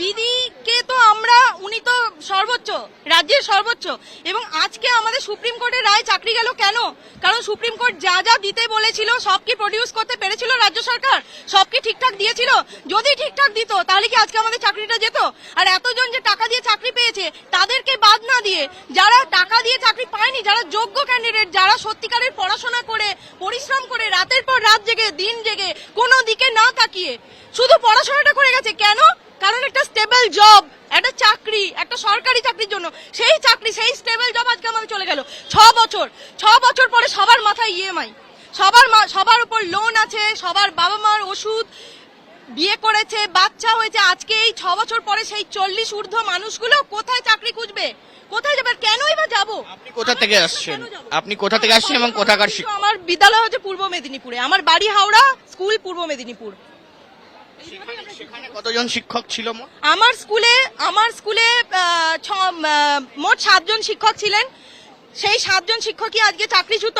দিদিকে তো আমরা, উনি তো সর্বোচ্চ, রাজ্যের সর্বোচ্চ। এবং আজকে আমাদের সুপ্রিম কোর্টের রায় চাকরি গেল কেন? কারণ সুপ্রিম কোর্ট যা যা দিতে বলেছিল, সব কি প্রডিউস করতে পেরেছিল রাজ্য সরকার? সব কি ঠিকঠাক দিয়েছিল? যদি ঠিকঠাক দিত, তাহলে কি আজকে আমাদের চাকরিটা যেত? আর এতজন যে টাকা দিয়ে চাকরি পেয়েছে, তাদেরকে বাদ না দিয়ে, যারা টাকা দিয়ে চাকরি পায়নি, যারা যোগ্য ক্যান্ডিডেট যারা সত্যিকারের পড়াশোনা করে, পরিশ্রম করে, রাতের পর রাত জেগে, দিন জেগে, কোনো দিকে না তাকিয়ে, শুধু পড়াশোনাটা করে গেছে। কেন? কারণ একটা স্টেবল জব একটা চাকরি একটা সরকারি চাকরির জন্য সেই চাকরি সেই স্টেবল জব আজকে আমাদের চলে গেল। ছ বছর ছ বছর পরে সবার মাথায় ইএমআই সবার সবার উপর লোন আছে সবার বাবা মার ওষুধ বিয়ে করেছে বাচ্চা হয়েছে আজকে এই ছ বছর পরে সেই চল্লিশ ঊর্ধ্ব মানুষগুলো কোথায় চাকরি খুঁজবে? কোথায় যাবে কেনই বা যাব? আপনি কোথা থেকে আসছেন? আপনি কোথা থেকে আসছেন এবং কোথাকার আমার বিদ্যালয় হচ্ছে পূর্ব মেদিনীপুরে আমার বাড়ি হাওড়া স্কুল পূর্ব মেদিনীপুর। সেখানে- সেখানে কতজন শিক্ষক ছিল মোট? আমার স্কুলে আমার স্কুলে আহ, ছ- আহ, মোট সাতজন শিক্ষক ছিলেন। সেই সাতজন শিক্ষকই আজকে চাকরিচ্যুত।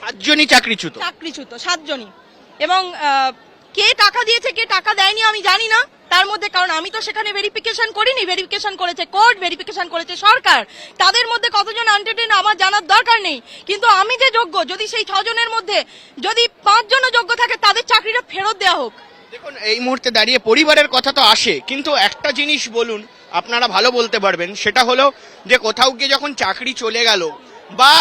সাতজনই চাকরিচ্যুত? চাকরিচ্যুত সাতজনই। এবং আহ, কে টাকা দিয়েছে কে টাকা দেয়নি আমি জানি না। তার মধ্যে কারণ আমি তো সেখানে ভেরিফিকেশন করিনি। ভেরিফিকেশন করেছে কোর্ট ভেরিফিকেশন করেছে সরকার। তাদের মধ্যে কতজন আনটেটেড আমার জানার দরকার নেই। কিন্তু আমি যে যোগ্য যদি সেই ছজনের মধ্যে যদি পাঁচজনও যোগ্য থাকে তাদের চাকরিটা ফেরত দেওয়া হোক। দেখুন, এই মুহূর্তে দাঁড়িয়ে পরিবারের কথা তো আসে, কিন্তু একটা জিনিস বলুন, আপনারা ভালো বলতে পারবেন, সেটা হলো যে কোথাও গিয়ে যখন চাকরি চলে গেল বা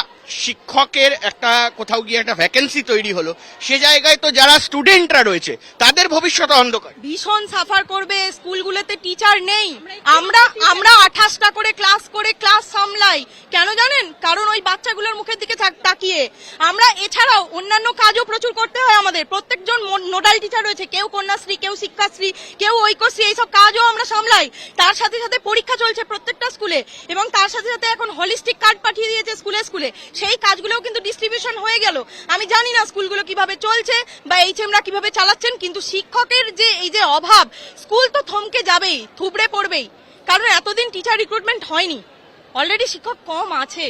শিক্ষকের একটা কোথাও গিয়ে একটা ভ্যাকেন্সি তৈরি হলো, সে জায়গায় তো যারা স্টুডেন্টরা রয়েছে, তাদের ভবিষ্যৎ অন্ধকার। ভীষণ সাফার করবে, স্কুলগুলোতে টিচার নেই। আমরা আমরা আঠাশটা করে ক্লাস করে ক্লাস সামলাই। কেন জানেন? কারণ ওই বাচ্চাগুলোর মুখের দিকে তাকিয়ে আমরা এছাড়াও অন্যান্য কাজও প্রচুর করতে হয় আমাদের। প্রত্যেকজন নোডাল টিচার রয়েছে। কেউ কন্যাশ্রী, কেউ শিক্ষাশ্রী, কেউ ঐক্যশ্রী, এইসব কাজও আমরা সামলাই। তার সাথে সাথে পরীক্ষা চলছে প্রত্যেকটা স্কুলে। এবং তার সাথে সাথে এখন হলিস্টিক কার্ড পাঠিয়ে দিয়েছে স্কুলে স্কুলে। সেই কাজগুলোও কিন্তু ডিস্ট্রিবিউশন হয়ে গেল। আমি জানি না স্কুলগুলো কীভাবে চলছে বা এইচএমরা কীভাবে চালাচ্ছেন, কিন্তু শিক্ষকের যে এই যে অভাব, স্কুল তো থমকে যাবেই, থুবড়ে পড়বেই। কারণ এতদিন টিচার রিক্রুটমেন্ট হয়নি। অলরেডি শিক্ষক কম আছে।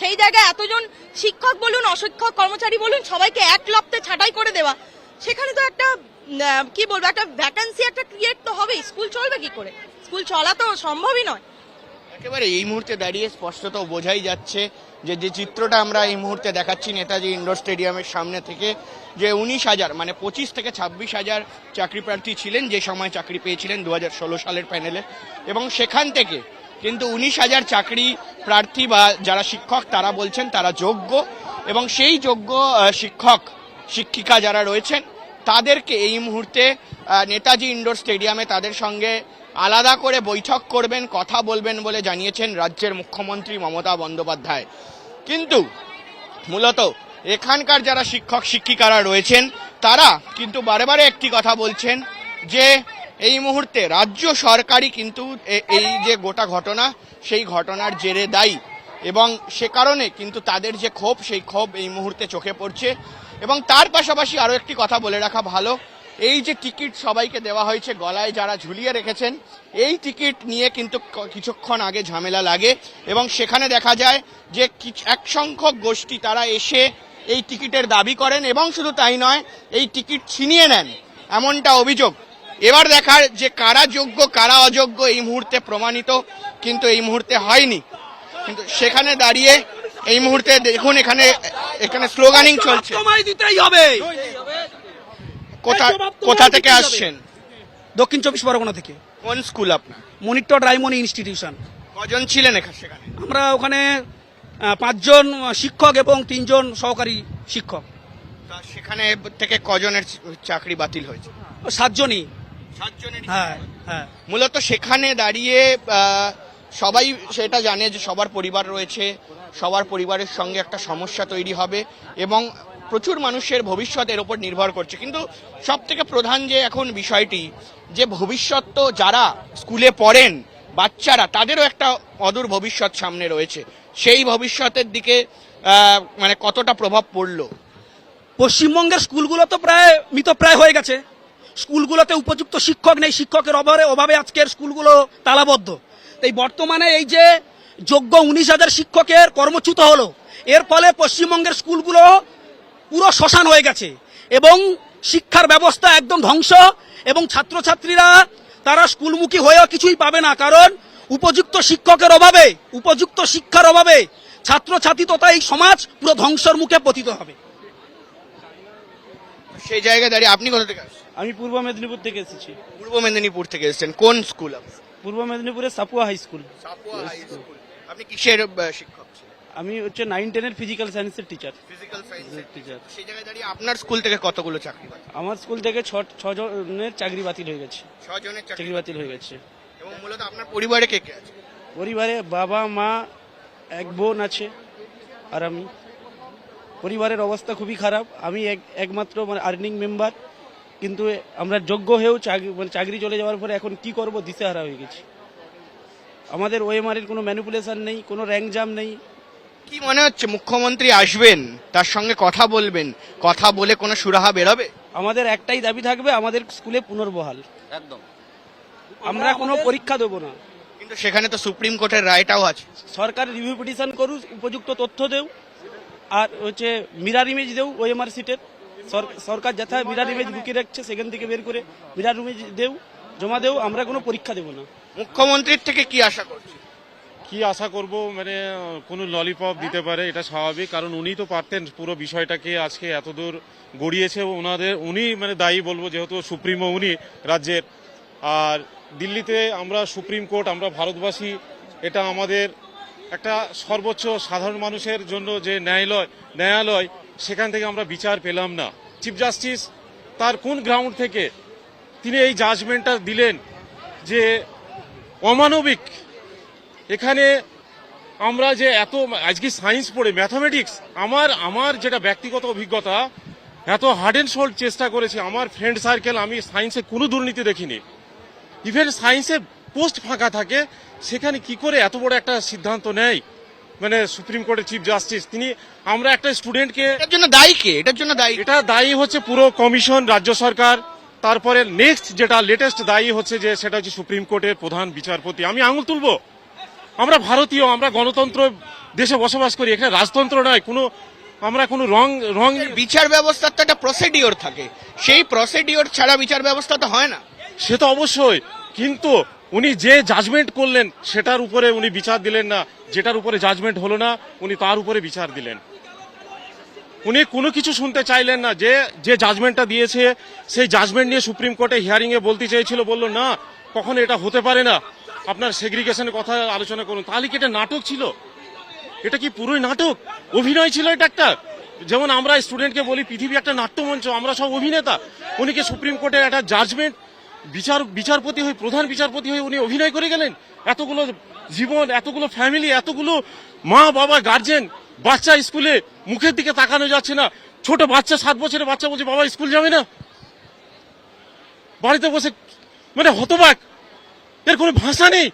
সেই জায়গায় এতজন শিক্ষক বলুন, অশিক্ষক, কর্মচারী বলুন, সবাইকে এক লপ্তে ছাঁটাই করে দেওয়া। সেখানে তো একটা কি বলব, একটা ভ্যাকান্সি একটা ক্রিয়েট তো হবেই। স্কুল চলবে কি করে? স্কুল চলা তো সম্ভবই নয়। একেবারে এই মুহূর্তে দাঁড়িয়ে স্পষ্টত বোঝাই যাচ্ছে যে যে চিত্রটা আমরা এই মুহূর্তে দেখাচ্ছি নেতাজি ইন্ডোর স্টেডিয়ামের সামনে থেকে, যে উনিশ হাজার মানে পঁচিশ থেকে ছাব্বিশ হাজার চাকরি প্রার্থী ছিলেন যে সময় চাকরি পেয়েছিলেন দু হাজার ষোলো সালের প্যানেলে এবং সেখান থেকে কিন্তু উনিশ হাজার চাকরি প্রার্থী বা যারা শিক্ষক, তারা বলছেন তারা যোগ্য এবং সেই যোগ্য শিক্ষক, শিক্ষিকা যারা রয়েছেন, তাদেরকে এই মুহূর্তে নেতাজি ইন্ডোর স্টেডিয়ামে তাদের সঙ্গে আলাদা করে বৈঠক করবেন, কথা বলবেন বলে জানিয়েছেন রাজ্যের মুখ্যমন্ত্রী মমতা বন্দ্যোপাধ্যায়। কিন্তু মূলত এখানকার যারা শিক্ষক, শিক্ষিকারা রয়েছেন, তারা কিন্তু বারে বারে একটি কথা বলছেন যে এই মুহূর্তে রাজ্য সরকারই কিন্তু এই যে গোটা ঘটনা, সেই ঘটনার জেরে দায়ী। এবং সে কারণে কিন্তু তাদের যে ক্ষোভ, সেই ক্ষোভ এই মুহূর্তে চোখে পড়ছে। এবং তার পাশাপাশি আরও একটি কথা বলে রাখা ভালো, এই যে টিকিট সবাইকে দেওয়া হয়েছে, গলায় যারা ঝুলিয়ে রেখেছেন, এই টিকিট নিয়ে কিন্তু কিছুক্ষণ আগে ঝামেলা লাগে। এবং সেখানে দেখা যায় যে এক সংখ্যক গোষ্ঠী তারা এসে এই টিকিটের দাবি করেন, এবং শুধু তাই নয়, এই টিকিট ছিনিয়ে নেন। এমনটা অভিযোগ। এবার দেখার যে কারা যোগ্য কারা অযোগ্য এই মুহূর্তে প্রমাণিত কিন্তু এই মুহূর্তে হয়নি। কিন্তু সেখানে দাঁড়িয়ে এই মুহূর্তে দেখুন এখানে এখানে স্লোগানিং চলছে। দিতেই হবে। কোথা কোথা থেকে আসছেন? দক্ষিণ চব্বিশ পরগনা থেকে। কোন স্কুল আপনার? মনিটর রাইমনি ইনস্টিটিউশন কজন ছিলেন এখানে সেখানে? আমরা ওখানে পাঁচজন শিক্ষক এবং তিনজন সহকারী শিক্ষক। সেখানে থেকে কজনের চাকরি বাতিল হয়েছে? সাতজনই। হ্যাঁ হ্যাঁ। মূলত সেখানে দাঁড়িয়ে সবাই সেটা জানে যে সবার পরিবার রয়েছে সবার পরিবারের সঙ্গে একটা সমস্যা তৈরি হবে এবং প্রচুর মানুষের ভবিষ্যৎ এর ওপর নির্ভর করছে। কিন্তু সব থেকে প্রধান যে এখন বিষয়টি যে ভবিষ্যৎ তো যারা স্কুলে পড়েন বাচ্চারা তাদেরও একটা অদূর ভবিষ্যৎ সামনে রয়েছে। সেই ভবিষ্যতের দিকে মানে কতটা প্রভাব পড়ল? পশ্চিমবঙ্গের স্কুলগুলো তো প্রায় মৃতপ্রায় হয়ে গেছে। স্কুলগুলোতে উপযুক্ত শিক্ষক নেই, শিক্ষকের অভাবে অভাবে আজকের স্কুলগুলো তালাবদ্ধ। এই বর্তমানে এই যে যোগ্য উনিশ হাজার শিক্ষকের কর্মচ্যুত হলো, এর ফলে পশ্চিমবঙ্গের স্কুলগুলো পুরো শ্মশান হয়ে গেছে এবং শিক্ষার ব্যবস্থা একদম ধ্বংস এবং ছাত্রছাত্রীরা, তারা স্কুলমুখী হয়েও কিছুই পাবে না কারণ উপযুক্ত শিক্ষকের অভাবে, উপযুক্ত শিক্ষার অভাবে ছাত্রছাত্রী তথা এই সমাজ পুরো ধ্বংসের মুখে পতিত হবে। সেই জায়গায় দাঁড়িয়ে আপনি কোথা থেকে আমি পূর্ব মেদিনীপুর থেকে এসেছি। পূর্ব মেদিনীপুর থেকে এসেছেন। কোন স্কুল? পূর্ব মেদিনীপুরের সাপুয়া হাই স্কুল। আপনি কিসের শিক্ষক আমি হচ্ছে নাইন টেনের ফিজিক্যাল সায়েন্সের টিচার ফিজিক্যাল সায়েন্সের টিচার সেই জায়গায় দাঁড়িয়ে আপনার স্কুল থেকে কতগুলো চাকরি আমার স্কুল থেকে ছ ছজনের চাকরি বাতিল হয়ে গেছে। ছজনের চাকরি চাকরি বাতিল হয়ে গেছে। এবং মূলত আপনার পরিবারে কে কে আছে? পরিবারে বাবা মা এক বোন আছে আর আমি। পরিবারের অবস্থা খুবই খারাপ। আমি এক একমাত্র মানে আর্নিং মেম্বার কিন্তু আমরা যোগ্য হয়েও চাকরি মানে চাকরি চলে যাওয়ার পরে এখন কি করব? দিশেহারা হয়ে গেছি। আমাদের ওএমআর এর কোনো ম্যানিপুলেশন নেই কোনো র্যাঙ্ক জাম নেই। কি মনে হচ্ছে? মুখ্যমন্ত্রী আসবেন তার সঙ্গে কথা বলবেন কথা বলে কোনো সুরাহা বেরোবে? আমাদের একটাই দাবি থাকবে আমাদের স্কুলে পুনর্বহাল। একদম। আমরা কোনো পরীক্ষা দেবো না। কিন্তু সেখানে তো সুপ্রিম কোর্টের রায়টাও আছে। সরকার রিভিউ পিটিশন করুক উপযুক্ত তথ্য দেও আর হচ্ছে মিরার ইমেজ দেও ওএমআর সিটের সরকার যথা মিরার ইমেজ লুকিয়ে রাখছে সেখান থেকে বের করে মিরার ইমেজ দেও জমা দেও আমরা কোনো পরীক্ষা দেবো না। মুখ্যমন্ত্রীর থেকে কি আশা করছি? কি আশা করব? মানে কোনো ললিপপ দিতে পারে এটা স্বাভাবিক কারণ উনি তো পারতেন পুরো বিষয়টাকে আজকে এতদূর গড়িয়েছে ওনাদের উনি মানে দায়ী বলব যেহেতু সুপ্রিমো উনি রাজ্যের। আর দিল্লিতে আমরা সুপ্রিম কোর্ট আমরা ভারতবাসী এটা আমাদের একটা সর্বোচ্চ সাধারণ মানুষের জন্য যে ন্যায়ালয় ন্যায়ালয় সেখান থেকে আমরা বিচার পেলাম না। চিফ জাস্টিস তার কোন গ্রাউন্ড থেকে তিনি এই জাজমেন্টটা দিলেন যে অমানবিক? এখানে আমরা যে এত, আজকে সায়েন্স পড়ে ম্যাথামেটিক্স আমার আমার যেটা ব্যক্তিগত অভিজ্ঞতা, এত হার্ড অ্যান্ড সোল্ড চেষ্টা করেছি, আমার ফ্রেন্ড সার্কেল আমি সায়েন্সে কোনো দুর্নীতি দেখিনি। ইভেন সায়েন্সে পোস্ট ফাঁকা থাকে, সেখানে কি করে এত বড় একটা সিদ্ধান্ত নেয়? মানে সুপ্রিম কোর্টের চিফ জাস্টিস তিনি আমরা একটা স্টুডেন্টকে এটার জন্য দায়ী কে? এটার জন্য দায়ী। এটা দায়ী হচ্ছে পুরো কমিশন রাজ্য সরকার। তারপরে নেক্সট যেটা লেটেস্ট দায়ী হচ্ছে যে সেটা হচ্ছে সুপ্রিম কোর্টের প্রধান বিচারপতি। আমি আঙুল তুলবো? আমরা ভারতীয় আমরা গণতন্ত্র দেশে বসবাস করি। এখানে রাজতন্ত্র নয় কোনো আমরা কোনো রং রং বিচার ব্যবস্থার তো একটা প্রসিডিওর থাকে। সেই প্রসিডিওর ছাড়া বিচার ব্যবস্থা তো হয় না। সে তো অবশ্যই কিন্তু উনি যে জাজমেন্ট করলেন, সেটার উপরে উনি বিচার দিলেন না। যেটার উপরে জাজমেন্ট হলো না, উনি তার উপরে বিচার দিলেন। উনি কোনো কিছু শুনতে চাইলেন না। যে যে জাজমেন্টটা দিয়েছে, সেই জাজমেন্ট নিয়ে সুপ্রিম কোর্টে হিয়ারিং এ বলতে চেয়েছিল, বলল, না, কখনো এটা হতে পারে না। আপনার সেগ্রিগেশনের কথা আলোচনা করুন। তাহলে কি এটা নাটক ছিল? এটা কি পুরোই নাটক? অভিনয় ছিল এটা একটা। যেমন আমরা স্টুডেন্টকে বলি, পৃথিবী একটা নাট্যমঞ্চ, আমরা সব অভিনেতা। উনি কি সুপ্রিম কোর্টের একটা জাজমেন্ট বিচার, বিচারপতি হয়ে, প্রধান বিচারপতি হয়ে উনি অভিনয় করে গেলেন? এতগুলো জীবন, এতগুলো ফ্যামিলি এতগুলো মা, বাবা গার্জেন বাচ্চা স্কুলে মুখের দিকে তাকানো যাচ্ছে না। ছোট বাচ্চা, সাত বছরের বাচ্চা বলছে, বাবা, স্কুল যাবে না? বাড়িতে বসে মানে হতবাক। এর কোনো ভাষা নেই।